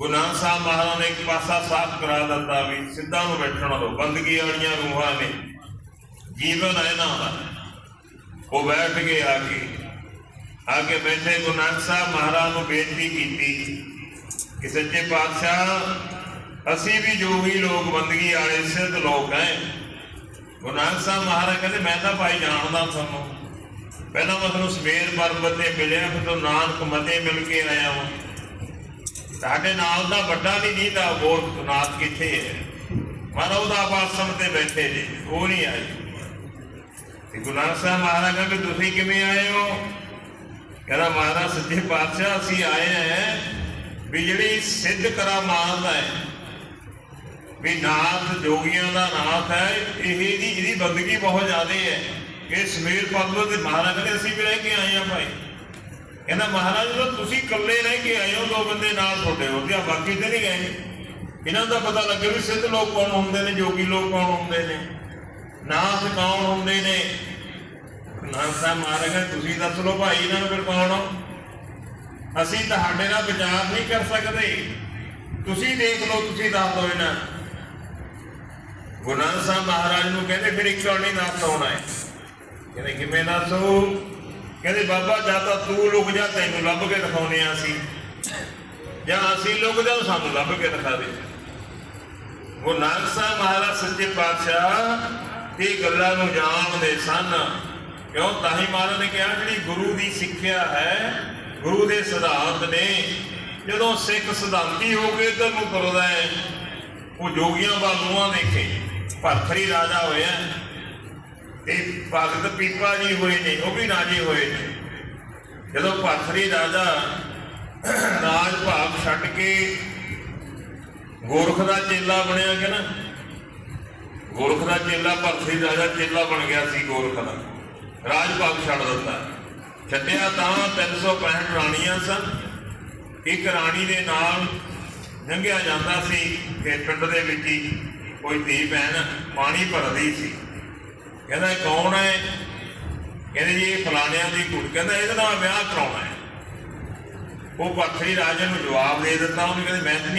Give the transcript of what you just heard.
ਗੁਰੂ ਨਾਨਕ ਸਾਹਿਬ ਮਹਾਰਾਜ ਨੇ ਇੱਕ ਪਾਸਾ ਸਾਫ਼ ਕਰਾ ਦਿੱਤਾ ਵੀ ਸਿੱਧਾ ਨੂੰ ਬੈਠਣ ਦੋ ਬੰਦਗੀ ਵਾਲੀਆਂ ਰੂਹਾਂ ਨੇ। ਜੀਵਨ ਹੈ ਨਾ ਦਾ। ਉਹ ਬੈਠ ਕੇ ਆ ਕੇ ਆ ਕੇ ਬੈਠੇ, ਗੁਰੂ ਨਾਨਕ ਸਾਹਿਬ ਮਹਾਰਾਜ ਨੂੰ ਬੇਨਤੀ ਕੀਤੀ ਕਿ ਸੱਚੇ ਪਾਤਸ਼ਾਹ, ਅਸੀਂ ਵੀ ਜੋ ਜੋਗੀ ਲੋਕ ਬੰਦਗੀ ਵਾਲੇ ਸਿੱਧ ਲੋਕ ਹੈ ਗੁਰੂ ਨਾਨਕ ਸਾਹਿਬ ਮਹਾਰਾਜ ਕਹਿੰਦੇ, ਮੈਂ ਤਾਂ ਭਾਈ ਜਾਣਦਾ ਤੁਹਾਨੂੰ। ਪਹਿਲਾਂ ਮੈਂ ਤੁਹਾਨੂੰ ਸਵੇਰ ਪਰਬਤ ਤੇ ਮਿਲਿਆ, ਫਿਰ ਤੋਂ ਨਾਨਕ ਮਤੇ ਮਿਲ ਕੇ ਆਇਆ ਹਾਂ ਸਾਡੇ ਨਾਲ ਦਾ ਵੱਡਾ ਨਹੀਂ ਨਹੀਂ ਦਾ ਕਿੱਥੇ ਹੈ? ਮਾਨੋ ਉਹਦਾ ਆਸਮ ਤੇ ਬੈਠੇ ਜੀ ਉਹ ਨਹੀਂ ਆਏ। ਤੇ ਗੁਰੂ ਨਾਨਕ ਸਾਹਿਬ ਮਹਾਰਾਜ ਕਹਿੰਦੇ, ਤੁਸੀਂ ਕਿਵੇਂ ਆਏ ਹੋ? ਕਹਿੰਦਾ, ਮਹਾਰਾਜ, ਸੱਚੇ ਪਾਤਸ਼ਾਹ, ਅਸੀਂ ਆਏ ਹਾਂ ਵੀ ਜਿਹੜੀ ਸਿੱਧ ਕਰਾਮਾਤ ਹੈ, ਵੀ ਨਾਥ ਜੋਗੀਆਂ ਦਾ ਨਾਥ ਹੈ, ਇਹ ਦੀ ਇਹਦੀ ਬੰਦਗੀ ਬਹੁਤ ਜ਼ਿਆਦਾ ਹੈ। ਇਹ ਸਮੀਰ ਪਰਬਤ ਦੇ ਮਹਾਰਾਜ ਕਹਿੰਦੇ, ਅਸੀਂ ਵੀ ਰਹਿ ਕੇ ਆਏ ਹਾਂ ਭਾਈ। ਕਹਿੰਦਾ, ਮਹਾਰਾਜ, ਜਦੋਂ ਤੁਸੀਂ ਇਕੱਲੇ ਰਹਿ ਕੇ ਆਏ ਹੋ, ਦੋ ਬੰਦੇ ਨਾਲ ਤੁਹਾਡੇ ਹੋ ਤੇ ਬਾਕੀ ਤੇ ਨਹੀਂ ਗਏ। ਇਹਨਾਂ ਦਾ ਪਤਾ ਲੱਗੇ ਵੀ ਸਿੱਧ ਲੋਕ ਕੌਣ ਹੁੰਦੇ ਨੇ, ਜੋਗੀ ਲੋਕ ਕੌਣ ਹੁੰਦੇ ਨੇ, ਨਾਥ ਕੌਣ ਹੁੰਦੇ ਨੇ? ਨਾਥ ਸਾਹਿਬ ਮਹਾਰਾਜ ਤੁਸੀਂ ਦੱਸ ਲਓ ਭਾਈ, ਇਹਨਾਂ ਨੂੰ ਫਿਰ ਕੌਣ ਹੋ? ਅਸੀਂ ਤੁਹਾਡੇ ਨਾਲ ਵਿਚਾਰ ਨਹੀਂ ਕਰ ਸਕਦੇ। ਤੁਸੀਂ ਦੇਖ ਲਓ, ਤੁਸੀਂ ਦੱਸ ਦਿਓ ਇਹਨਾਂ ਗੁਰੂ ਨਾਨਕ ਸਾਹਿਬ ਮਹਾਰਾਜ ਨੂੰ ਕਹਿੰਦੇ, ਫਿਰ ਇੱਕ ਕਹਾਣੀ ਦੱਸ ਆਉਣਾ ਹੈ। ਕਹਿੰਦੇ, ਕਿਵੇਂ ਦੱਸੋ? ਕਹਿੰਦੇ, ਬਾਬਾ, ਜਾਂ ਤਾਂ ਤੂੰ ਲੁਕ ਜਾ, ਤੈਨੂੰ ਲੱਭ ਕੇ ਦਿਖਾਉਨੇ ਆ ਅਸੀਂ। ਜਾਂ ਅਸੀਂ ਲੁਕ ਜਾ ਸਾਨੂੰ ਲੱਭ ਕੇ ਦਿਖਾ ਦੇ ਗੁਰੂ ਨਾਨਕ ਸਾਹਿਬ ਮਹਾਰਾਜ ਸੱਚੇ ਪਾਤਸ਼ਾਹ, ਇਹ ਗੱਲਾਂ ਨੂੰ ਜਾਣਦੇ ਸਨ। ਕਿਉਂ? ਤਾਂ ਹੀ ਮਹਾਰਾਜ ਨੇ ਕਿਹਾ, ਜਿਹੜੀ ਗੁਰੂ ਦੀ ਸਿੱਖਿਆ ਹੈ, ਗੁਰੂ ਦੇ ਸਿਧਾਂਤ ਨੇ। ਜਦੋਂ ਸਿੱਖ ਸਿਧਾਂਤੀ ਹੋ ਗਏ ਇਧਰ ਨੂੰ ਤੁਰਦਾ ਹੈ, ਉਹ ਜੋਗੀਆਂ ਬਾਬੂਆਂ ਦੇਖੇ। ਭਰਥਰੀ ਰਾਜਾ ਹੋਇਆ। ਤੇ ਭਗਤ ਪੀਪਾ ਜੀ ਹੋਏ ਨੇ, ਉਹ ਵੀ ਰਾਜੇ ਹੋਏ ਨੇ। ਜਦੋਂ ਭਰਥਰੀ ਰਾਜਾ ਰਾਜ ਭਾਗ ਛੱਡ ਕੇ ਗੋਰਖ ਦਾ ਚੇਲਾ ਬਣਿਆ ਕਿ ਨਾ, ਗੋਰਖ ਦਾ ਚੇਲਾ ਭਰਥਰੀ ਰਾਜਾ ਚੇਲਾ ਬਣ ਗਿਆ ਸੀ ਗੋਰਖ ਦਾ। ਰਾਜ ਭਾਗ ਛੱਡ ਦਿੱਤਾ। ਛੱਡਿਆ ਤਾਂ 365 ਰਾਣੀਆਂ ਸਨ। ਇੱਕ ਰਾਣੀ ਦੇ ਨਾਲ ਲੰਘਿਆ ਜਾਂਦਾ ਸੀ ਕਿ ਪਿੰਡ ਦੇ ਵਿੱਚ ਹੀ ਕੋਈ ਧੀ ਭੈਣ ਪਾਣੀ ਭਰਦੀ ਸੀ। ਕਹਿੰਦਾ ਕੌਣ ਹੈ? ਕਹਿੰਦੇ ਜੀ ਇਹ ਫਲਾਣਿਆਂ ਦੀ ਕੁੜੀ। ਕਹਿੰਦਾ ਇਹਦੇ ਨਾਲ ਵਿਆਹ ਕਰਾਉਣਾ ਹੈ। ਉਹ ਪੱਥਰੀ ਰਾਜੇ ਨੂੰ ਜਵਾਬ ਦੇ ਦਿੱਤਾ। ਉਹਨੇ ਕਹਿੰਦੇ ਮੈਂ ਤਾਂ ਨਹੀਂ